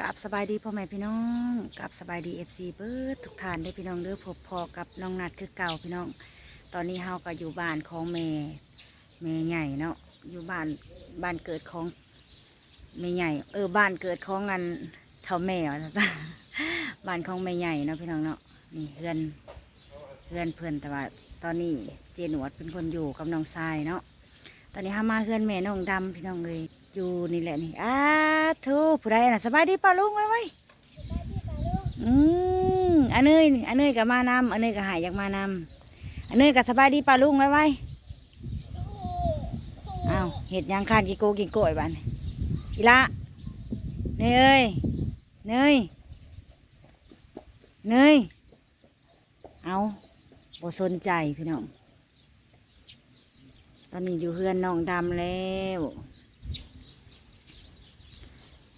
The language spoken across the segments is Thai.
กับสบายดีพ่อแม่พี่น้องกับสบายดีเอฟซีเบิร์ดทุกท่านได้พี่น้องเด้อพบพอกับน้องนัดคือเก่าพี่น้อง ตอนนี้เฮาก็อยู่บ้านของแม่แม่ใหญ่เนาะอยู่บ้านบ้านเกิดของแม่ใหญ่ เออบ้านเกิดของงานเท่าแม่ว่าซะบ้านของแม่ใหญ่เนาะพี่น้องเนาะนี่เพื่อนเพื่อนเพื่อนแต่ว่า ตอนนี้เจนวดเป็นคนอยู่กับน้องทรายเนาะตอนนี้ห้ามาเพื่อนแม่น้องดำพี่น้องเลยอยู่นี่แหละนี่อ้า ทูผู้ใดน่ะสบายดีป่าลุงไว้ไว้อืมอันเนยอันเนยกับมานำอันเนยกับหายอยากมานำอันเนยกับสบายดีป่าลุงไว้ไว้อ้าวเห็ดยังคานกิโกกิโกยบ้านอีละเนยเอ้ยเนยเนยเอาบ่สนใจพี่น้องตอนนี้อยู่เฮือนน้องดำแล้ว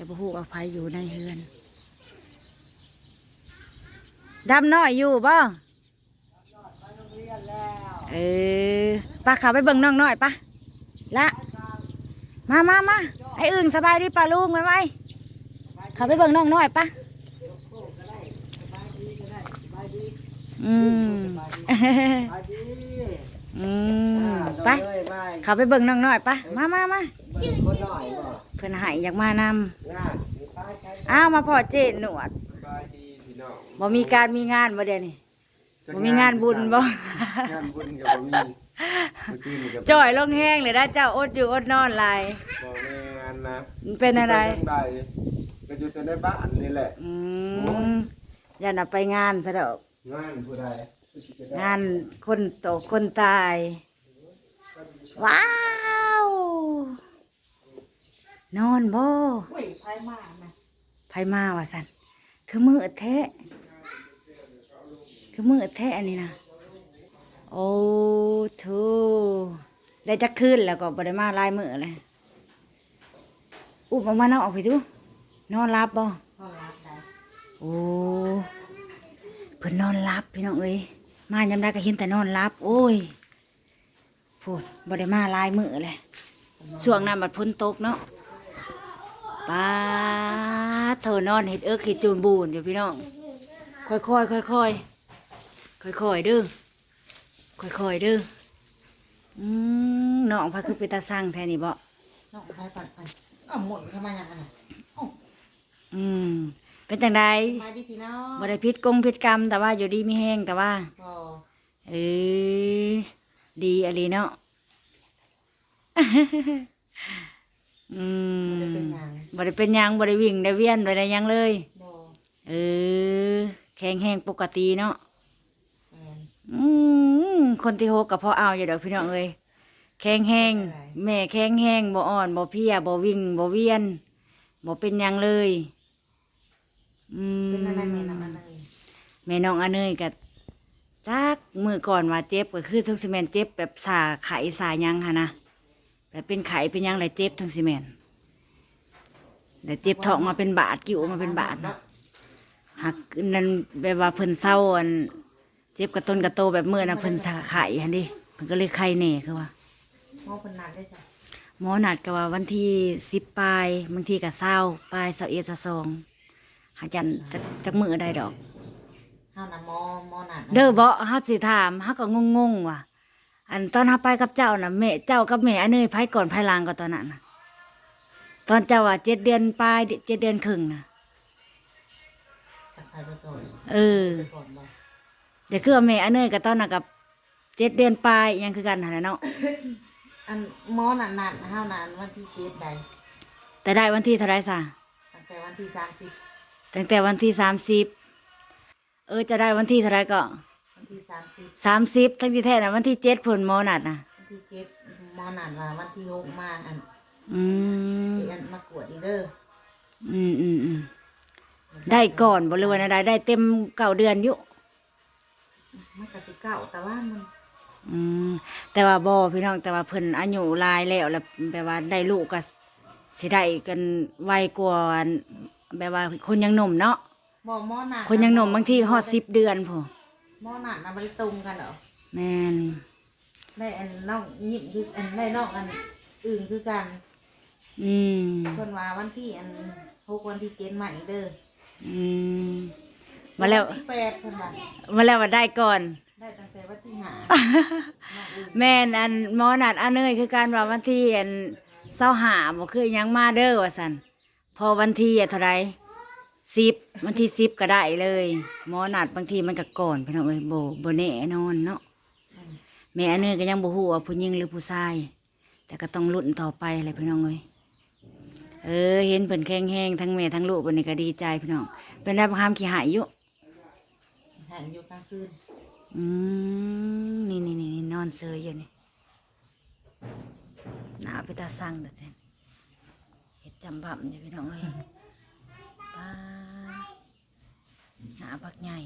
แต่พ่อฮูกเอาไฟอยู่ในเฮือนดำน้อยอยู่บ่เออปะเขาไปเบิ่งน้องน้อยปะละมามามาไอ้อึ่งสบายดีป่ะลุงไหมไหมเขาไปเบิ่งน้องน้อยปะอืมอืมไปเขาไปเบิ่งน้องน้อยปะมามามาคนหน่อยบ่ เพื่อนใหายอยากมานงานไปใช้ำอ้าวมาพอเจนหนวดสบายดีพี่น้องบ่มีการมีงานบ่เดี๋ยวนี้บ่มีงานบุญบ่งานบุญกับบ่มีเมื่อกี้นี่กับจ่อยลงแห้งเลยนะเจ้าอดอยู่อดนอนหลายบ่แม่นนะมันเป็นอะไรปจังใดก็อยู่แต่ในบ้านนี่แหละอืมอย่าน่ะไปงานซะดอกงานผู้ใดงานคนโตคนตายว้าว นอนบ่อุ้ยใช้มากนะไผมาว่าสันคือมือแท้คือมือแท้อันนี้นะโอ้ทูได้จักคืนแล้วก็บ่ได้มาหลายมือเลยอุ้มออกมาเนาะออกไปดูนอนรับบ่พอรับได้โอ้เพิ่นนอนรับพี่น้องเอ้ยมายามใดก็เห็นแต่นอนรับ โอ้ยพูดบ่ได้มาหลายมือเลยช่วงนั้นบัดพ้นตกเนาะ ป้าดเธอนอนเห็ดเอิกเห็ดจูนบูนอยู่พี่น้อง ค่อยๆค่อยๆค่อยๆเด้อค่อยๆเด้ออืมน้องพาคือไปตาสั่งแทนนี่บ่น้องใช้ปัดปัดอ้าวหมุนเข้ามาอย่างนั้นน่ะอืมเป็นจังใดมาดิพี่น้องบ่ได้พิษกงพิษกรรม แต่ว่าอยู่ดีมีแห้งแต่ว่าพอเออดีอะไรเนาะ อืมจะเป็นหยังบ่ได้เป็นหยังบ่ได้วิ่งได้เวียนบ่ได้หยังเลยบอเออ แข็งแห้งปกติเนาะ แมนอืมคนที่โฮกกับพ่อเอาอย่าดอกพี่น้องเอ้ยแข็งแห้งอะไร แม่แข็งแห้งบ่อ่อนบ่เพลียบ่วิ่งบ่เวียนบ่เป็นหยังเลยอืมเป็นอะไรแม่น้ำอะไรแม่น้องอันเนยกับจักมือก่อนว่าเจ็บก็คือทุกซีเมนเจ็บแบบสาไขสาหยังค่ะนะ แบบเป็นไขเป็นหยังไรเจ็บทั้งซีเมนแต่เจ็บท้องมาเป็นบาดกิ่วมาเป็นบาดเนาะหักนั่นแบบว่าเพิ่นเศร้าอันเจ็บกระต้นกระโตแบบเมื่อนะเพิ่นสาไข่ฮันดิเพิ่นก็เลยไข้แน่คือว่าหมอเป็นนัดได้จ้ะหมอนัดก็ว่าวันที่สิบปลายบางทีก็เศร้าปลายเสาเอสสองหาจันจักจักมือได้ดอกเฮานะหมอหมอนัดนะเด้อบ่เฮาสิถามเฮาก็งงๆว่ะ อันตอนเฮาไปกับเจ้าน่ะแม่เจ้ากับแม่อันเนยไผก่อนไผหลังก็ตอนนั้นน่ะ ตอนเจ้าว่าเจ็ดเดือนปลายเจ็ดเดือนครึ่งน่ะ จับใครไปก่อนเออ ไปก่อนบ่เดี๋ยวคือว่าแม่อันเนยกับตอนน่ะกับเจ็ดเดือนปลายอิหยังคือกันหั่นน่ะเนาะ อันหมอนัดนัดเฮานัดวันที่เจ็ดใดแต่ได้วันที่เท่าไรซะตั้งแต่วันที่สามสิบตั้งแต่วันที่สามสิบเออจะได้วันที่เท่าไรก็วัน ที่สามสิบสามสิบทั้งที่แท้น่ะวันที่เจ็ดผลหมอนัดน่ะวันที่เจ็ดหมอนัดว่าวันที่หกมาอันอืมที่อันมากวดอีกเด้ออืมอืมอืมได้ก่อนบ่เลยวันใดได้เต็มเก้าเดือนอยู่มันก็สิเก่าแต่ว่ามันอืมแต่ว่าบ่พี่น้องแต่ว่าเพิ่นอายุหลายแล้วแล้วแปลว่าได้ลูกก็สิได้กันไวกว่าอันแบบว่าคนยังหนุ่มเนาะบ่หมอนัดคนยังหนุ่มบางทีฮอด10เดือนพุ่น หมอนัดนะบ่ได้ตรงกันเหรอแม่นได้อันน้องยิบคืออันได้น้องอันอื่นคือกันอืมเพิ่นว่าวันที่อันหหกวันที่เจ็ดใหม่เด้ออืมมาแล้วนที่แปดเพิ่นว่ามาแล้วว่าได้ก่อน ได้ตั้งแต่วันที่ห้าแม่นอันหมอนัดอันเนยคือการว่าวันที่อันเศร้าหาบ่คือหยังมาเด้อว่าซั่นพอวันที่อะเท่าไร สิบวันที่สิบก็ได้เลยหมอนัดบางทีมันก็ก่อนพี่น้องเอ้ยบ่บ่แน่นอนเนาะแม่อันเนยก็ยังบ่ฮู้ว่าผู้หญิงหรือผู้ชาย แต่ก็ต้องลุ้นต่อไปแหละพี่น้องเอ้ยเออ เห็นเพิ่นแข็งแรงทั้งแม่ทั้งลูกวันนี้ก็ดีใจพี่น้องเป็นได้บ่คามขี้หายอยู่หายอยู่กลางคืนอืมนี่นี่นี่นี่นอนเซยอยู่นี่หนาวไปตาสั่งแต่เจนเห็ดจำบ่ำอยู่พี่น้องเอ้ยป้า หนาบักใหญ่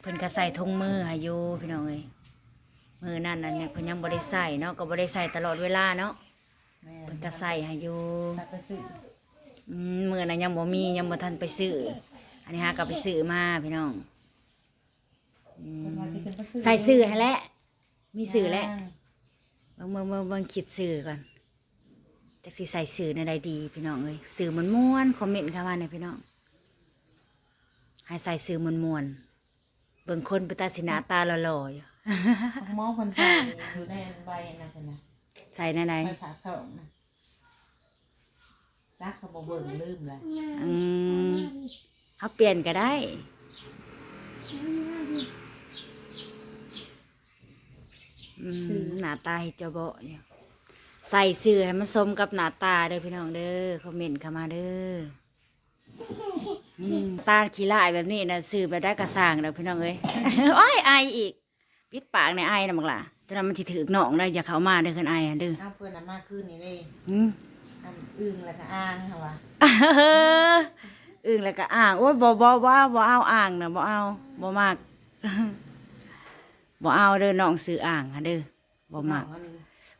เพิ่นก็ใส่ถุงมือให้อยู่พี่น้องเอ้ยมือนั่นน่ะเนี่ยเพิ่นยังบ่ได้ใส่เนาะก็บ่ได้ใส่ตลอดเวลาเนาะแม่เพิ่นก็ใส่ให้อยู่ตัดไปซื้ออืมมือน่ะยังบ่มียังบ่ทันไปซื้ออันนี้ฮะก็ไปซื้อมาพี่น้องอืเพิ่นมว่าที่เพิ่นไปซื้อใส่ซื้อให้แล้วมีซื้อแล้วเบิ่งเบิ่งเบิ่งเบิ่งคิดสื่อก่อนจักสิใส่สื่อในใดดีพี่น้องเอ้ยสื่อมันม่วนคอมเมนต์เข้ามาเนี่ยพี่น้อง ให้ใส่สื่อมันม่วนๆเบิ่งคนไปตาสิหนาตาหล่อๆอยู่หมอเพิ่นใส่อยู่ในใบนั่นเพิ่นน่ะใส่ในไหนไปผ่าเข้าน่ะรักเขาบ่เบิ่งลืมเลยอืมเขาเปลี่ยนก็ได้ อืมหน้าตาเฮ็ดเจ้าเบาะเนี่ยใส่สื่อให้มันสมกับหน้าตาเด้อพี่น้องเด้อคอมเมนต์เข้ามาเด้อ อืมตาขี้ลายแบบนี้นะซื้อไปได้กระสร้างแล้วพี่น้องเอ้ย โอ้ยไออีกปิดปากในไอนะบักล่ะจะนำมันสิถือกหนองได้อย่าเข้ามาเด้อคนไออะเด้อเอาเพิ่นน่ะมาคืนนี้เด้อืม อันอึ้งแล้วก็อ้างค่ะว่าอึ้งแล้วก็อ่างโอ้ยบ่บ่ว่าบ่เอาอ่างนะบ่เอาบ่มากบ่เอาเด้อน้องซื้ออ่างอะเด้อบ่มาก น้องอัน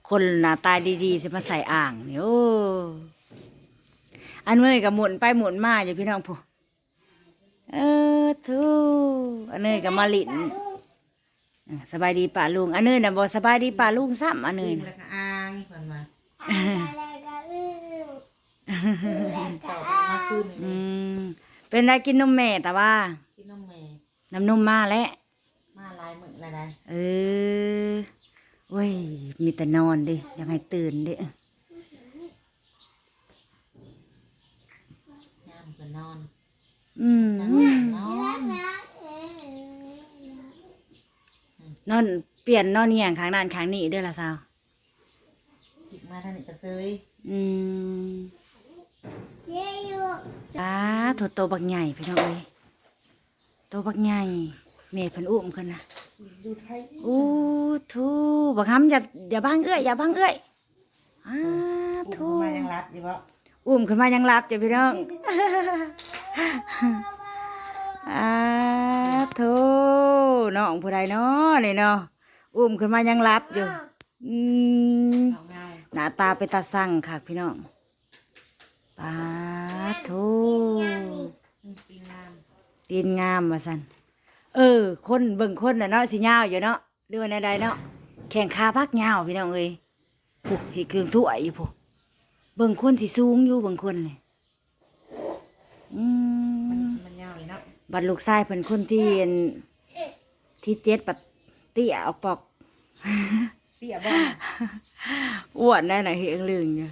คนหน้าตาดีๆสิมาใส่อ่างนี่โอ้อันเมื่อยกับหมุนไปหมุนมาอยู่พี่น้องผู้ เออทูอันเนยกับมาลินอะสบายดีป่าลุงอันเนยน่ะบ่สบายดีป่าลุงซ้ำอันเนอึ้ยงน่ะ แล้วก็อ้างเพิ่นว่าตอบมาคืนนี้อืเด้มเป็นได้กินนมแม่แต่ว่ากินนมแม่น้ำนมมาแล้ว มาหลายมื้อแล้วได้เออโอ้ย มีแต่นอนดิอยากให้ตื่นดิยามก็นอน อืมนอนนอนเปลี่ยนนอนเงี่ยงข้างนั้นข้างนี้เด้วยละสาวคิดมาทางนี้ก็เซยอืมตาโถโตบักใหญ่พี่น้องเอ้ยโตบักใหญ่แม่เพิ่นอุ้มขึ้นนะดูไทยอู้ทูบักคำอย่าอย่าบังเอื้อยอย่าบังเอื้อยอ้าถูทูมายังรับอยู่บ่ อุ้มขึ้นมายังรับจ้ะพี่น้องอ้าทูน้องผู้ใดเนาะนี่เนาะอุ้มขึ้นมายังรับอยู่อืมหน้าตาเป็นตาสั่งค่ะพี่น้องปาทูอืมปีงามตีนงามว่าสันเออ คนเบิ่งคนน่ะเนาะสิยาวอยู่เนาะเรื่องใดเนาะแข่งขาพักยาวพี่น้องเอ้ยผู้เห็ดเครื่องถ้วยอยู่ผู้ เบิ่งคนสิสูงอยู่เบิ่งคนนี่อืมันมมันยาวเลยเนาะบัดลูกชายเพิ่นคนที่อันที่เจ็ดปัดเตี้ยออกปอก เตี้ยบ่อ้วนได้หน่ะเฮงลึงอยู่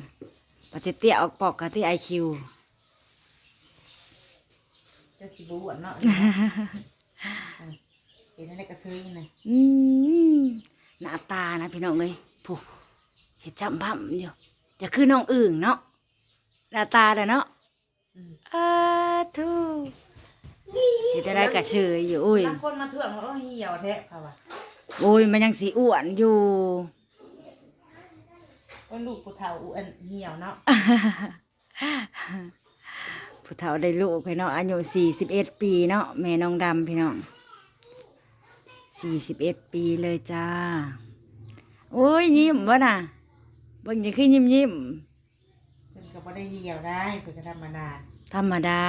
ปัดเตี้ยออกปอกกับที่ไอคิว จะสิบ่อ้วนเนาะเห็นอะไรก็ซื้อนี่นะอืมหน้าตานะพี่น้องเลยผู้เห็ดจำบ้ำอยู่ จะคือน้องอึ่งเนาะหน้าตาเด้อเนาะอืมอาทูเห็ดอะไรกระเชยอยู่อุ้ยบางคนมาเถื่อนว่าเออเหี่ยวแท้เขาว่าโอ้ยมันยังสีอ้วนอยู่ว่าลูกผู้เฒ่าอ้วนเหี่ยวเนาะผู้เฒ่าได้ลูกพี่น้องอายุสี่สิบเอ็ดปีเนาะแม่น้องดำพี่น้องสี่สิบเอ็ดปีเลยจ้า โอ้ยยิ้มวะน่ะ เบิ่งยังคือยิ้มยิ้มเพิ่นก็บ่ได้เหี่ยวได้เพิ่นก็ธรรมดาธรรมดา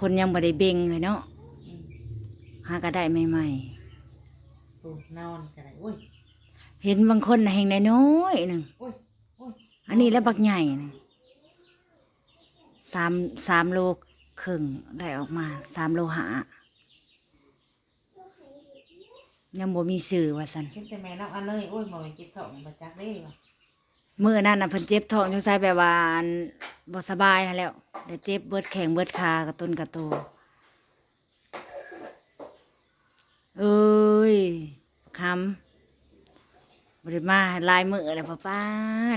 คนยังบ่ได้เบ่งเลยเนาะอืมหาก็ได้ใหม่ปูนอนก็ได้โอ้ยๆเห็นบางคนน่ะแห่งน้อยๆหนึ่งโอ้ยโอ้ยอันนี้แล้วบักใหญ่นะสามสามโลครึ่งได้ออกมาสามโลหายังบ่มีสื่อว่าสันเห็นแต่แม่น้องอันเนยโอ้ยหมอเจ็บท้องมาจักเด้ว่ะ มื่อนั้นน่ะเพิ่นเจ็บท้องจังไสแบบว่าอันบ่สบายหั้นแหล้วเดี๋ยวเจ็บเบิดแข้งเบิดขากระต้นกระโตเอ้ยคำบ่ได้มาหลายมื้อแล้วพ่อป้า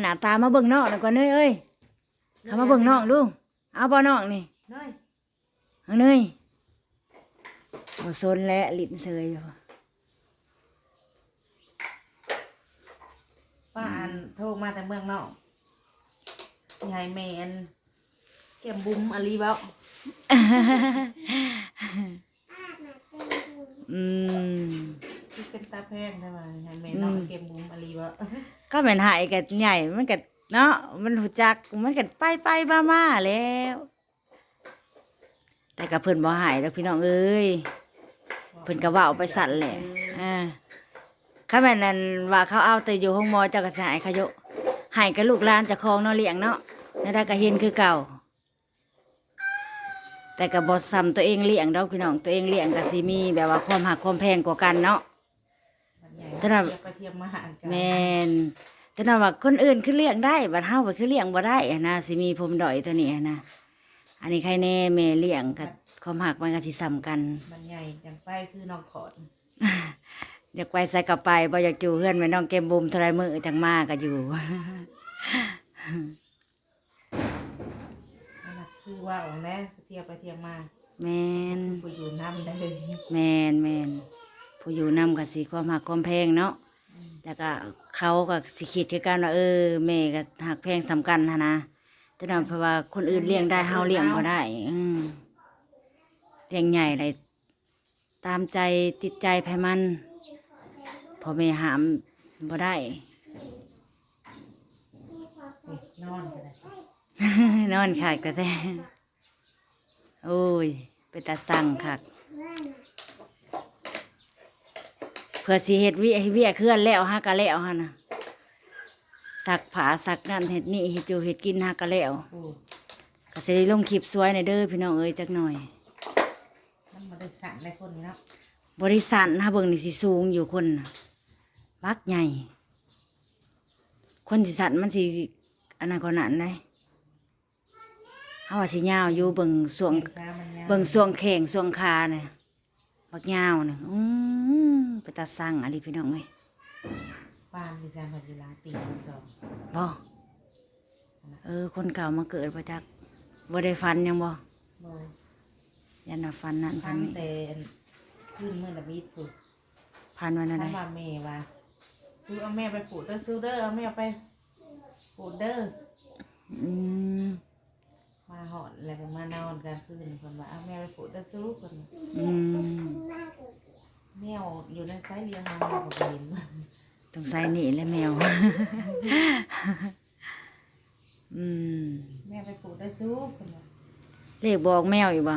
หน้าตามาเบิ่งน้องหน่อยก่อนเด้ยเอ้ยเข้ามาเบิ่งน้องดู เอาบ่น้องนี่เนยเอาเนยบ่ซนและลิ้นเสยอยู่ ป้าอันโทรมาแต่เมืองนอกสิให้แม่อันแก้มบุ้มอลีเบ้าอืมที่เป็นตาแพงใช่ไหมให้แม่น้องแก้มบุ้มอลีเบ้าก็แม่นหายกันใหญ่มันก็เนาะมันหูจักมันก็ไปไปมามาแล้ว แต่กับเพิ่นบ่หายแล้วพี่น้องเอ้ยเพิ่นก็เว้าไปสั่นแหละอ่า ข้าแม่นนั่นว่าเขาเอาแต่อยู่ห้องหมอเจ้าก็สิหายเขาโยหายกับลูกหลานเจะคองเนาะเลี้ยงเนาะนั่นได้ก็เห็นคือเก่า แต่ก็บ่ซ้ำตัวเองเลี้ยงดอกพี่น้องตัวเองเลี้ยงก็สิมีแบบว่าความหักความแพงกว่ากันเนาะมันใหญ่แต่น่ะเทียบไปเทียมมาหารกันแม่นแต่น่ะว่าคนอื่นคือเลี้ยงได้บัดเฮาก็คือเลี้ยงบ่ได้อะนะสิมีผมด้อยตัวนี้อะนะอันนี้ใครแน่แม่เลี้ยงกับความหักมันก็สิซ้ำกัน มันใหญ่จังไปคือน้องขอน อยากไปใส่กลับไปบ่อยากอยู่เฮือนแม่น้องเกมบุมเท่าไรมื้อจังมาก็อยู่นั่นน่ะคือว่าออกแล้วเทียบไปเทียมมาแม่นไปอยู่น้ำได้เลยแม่นแม่นผู้อยู่นำก็สิความหักความแพงเนาะแต่ก็เขาก็สิคิดคือกันว่าเออแม่ก็หักแพงสำคัญหั้นนะแต่น่ะเพราะว่าคนอื่นเลี้ยงได้เฮาเลี้ยงบ่ได้อืมเลี้ยงใหญ่เลยตามใจติดใจไผมัน พ่อแม่หามบ่ได้นี่นอนกันเลยนอนขากแต่แต่โอ้ย ไปตาสั่งคักเพื่อสิเฮ็ดวิเวียเคลื่อนแล้วฮะกะแล้วฮะนะสักผาสักนั่นเฮ็ดนี่เฮ็ดอยู่เฮ็ดกินฮะกะแล้วโอ้ก็สิได้ลงคลิปสวยในอยเด้อพี่น้องเอ้ยจักหน่อยมันมาได้สั่นได้คนนี้เนาะบริษัทนะเบิ่งนี่สิสูงอยู่คนน่ะ บักใหญ่ คนสิสันมันสิอันนั้นก็นั้นเลยเฮาว่าสิยาวอยู่เบิ่งส่วงแขนขามันยาวเบิ่งส่วงแข่งส่วงขาเนี่ยบักยาวเนี่ยอืมไปตาสั่งอะไรพี่น้องเอ้ยบ้านที่การพัฒนาตีกันสองบ่เออ คนเก่ามาเกิดประจักบ่ได้ฟันหยังบ่โบยันว่าฟันนั่นฟัทั้นงนี่แต่ขึ้นเมื่อละมิดผูกพันวันอะไรทั้งว่าแม่ว่า ซื้อเอาแม่ไปปลูกเด้อซื้อเด้อเอาแม่ไปปลูกเด้ออืมมาหอดแล้วก็มานอนกลางคืนคนว่าเอาแม่ไปปลูกเด้อซื้อคนอืมแมวอยู่ในไซเรียงหาแมวกับเห็นต้องใส่นี่แหละแมว อืมแม่ไปปลูกเด้อซื้อคนว่าเลขบอกแมวอยู่บ่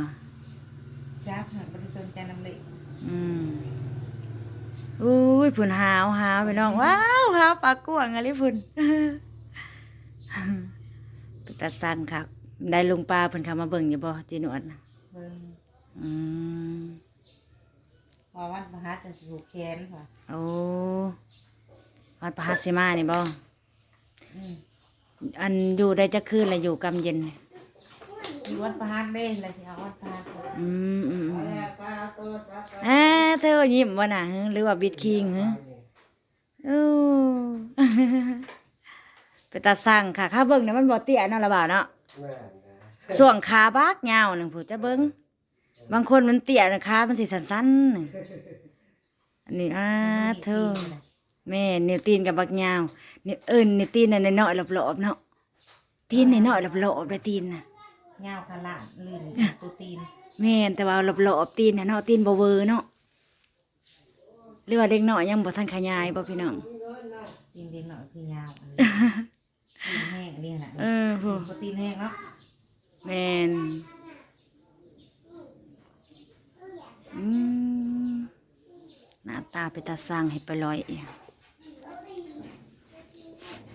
จักหักบริสนใจน้ำเล็กอืม อุ้ยพุ่นหาวหาวไปน้องว้าวหาวปากกวางอะไรพุ่นไปตัดสั่งครับ ได้ลุงปลาเพิ่นเข้ามาเบิ่งอยู่บ่จีนวดน่ะเบิ่งอืมว่าวันมหาจะถูกแขนค่ะโอ้วัดประหัสสิมานี่บ่อืมอันอยู่ได้จักคืนแล้วอยู่กำเย็นนี่ มีวันประหารเด้แล้วสิเอาวันประหารอืมอืมอืมอ่าเธอยิ้มบ่น่ะหึหรือว่าบิดคิงหึโอ้ไปตัดสั่งค่ะข้าเบิ่งเนี่ยมันบ่เตี้ยเนาะละบ่าวเนาะแม่นะส่วงขาบากยาวหนึ่งผู้จะเบิ้งบางคนมันเตี้ยนะขามันสิสั้นๆนี่อันนี้อ่าเธอแม่นิ้วตีนกับบักยาวนี่เอิ้นนิ้วตีนน่ะน้อยๆหลบๆเนาะตีนน้อยๆหลบๆไปตีนน่ะ เงาขลาดลื่นโปรตีนแม่นแต่ว่าหลบๆตีนน่ะเนาะตีนบ่เวอร์เนาะหรือว่าเด็กน้อยยังบ่ทันขยายบ่พี่น้องตีนเด็กหน่อยคือยาวอันนี้ตีนแห้งอันนี้น่ะเออโหโปรตีนแห้งเนาะแม่นอืมหน้าตาไปตาสร้างให้ไปลอยเอง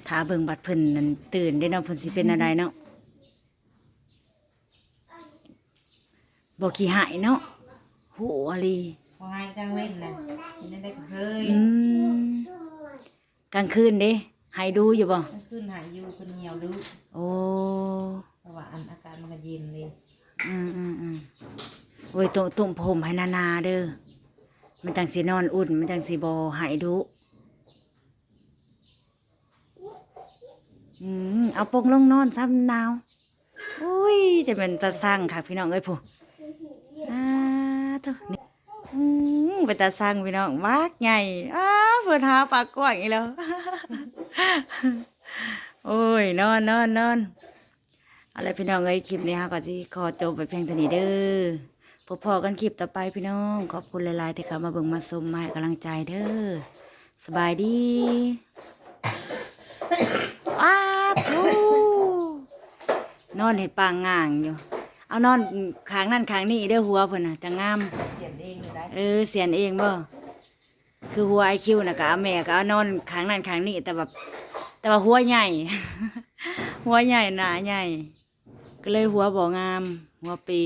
ถ้าเบิ่งบัดเพิ่นนั่นตื่นได้เนาะเพิ่นสิเป็นอะไรเนาะ บ่ขี้หายเนาะผู้อะไรพอให้กลางเว้นน่ะกินได้ก็เคยอืมกลางคืนเด้ให้ดูอยู่บ่กลางคืนหายอยู่เพิ่นเหี่ยวดึกโอ้เพราะว่าอันอากาศมันก็เย็นเลยอืมอืมอืมโอ้ยตุ่มตุ่มผมให้นานาเด้อมันจังสีนอนอุ่น มันจังสีบอหายดุอืมเอาปงลงนอนซ้ำหนาว อุ้ยจะเป็นตาสร้างค่ะพี่น้องเอ้ยผู้อ่า เถอะนี่อืมเป็นตาสร้างพี่น้องวากใหญ่อ้าเพื่อนหาปากกว้างอีกแล้ว โอ้ยนอนนอนนอนอะไรพี่น้องเอ้ยคลิปนี้ค่ะก็สิขอจบไปเพียงเท่านี้เด้อพบพอกันคลิปต่อไปพี่น้อง ขอบคุณหลาย ๆ ที่เข้ามาเบิ่งมาชมมาให้กำลังใจเด้อสบายดีอ้าทูนอนเห็ดปางง่างอยู่ เอานอนขางนั่นขางนี่เด้อหัวเพิ่นน่ะจะงามเขียนเองอยู่ได้เออเสียนเองบ่คือหัวไอคิวน่ะก็เอาแม่ก็เอานอนขางนั่นขางนี่แต่แบบแต่ว่าหัวใหญ่ หัวใหญ่หนาใหญ่ ก็เลยหัวบ่งาม หัวปี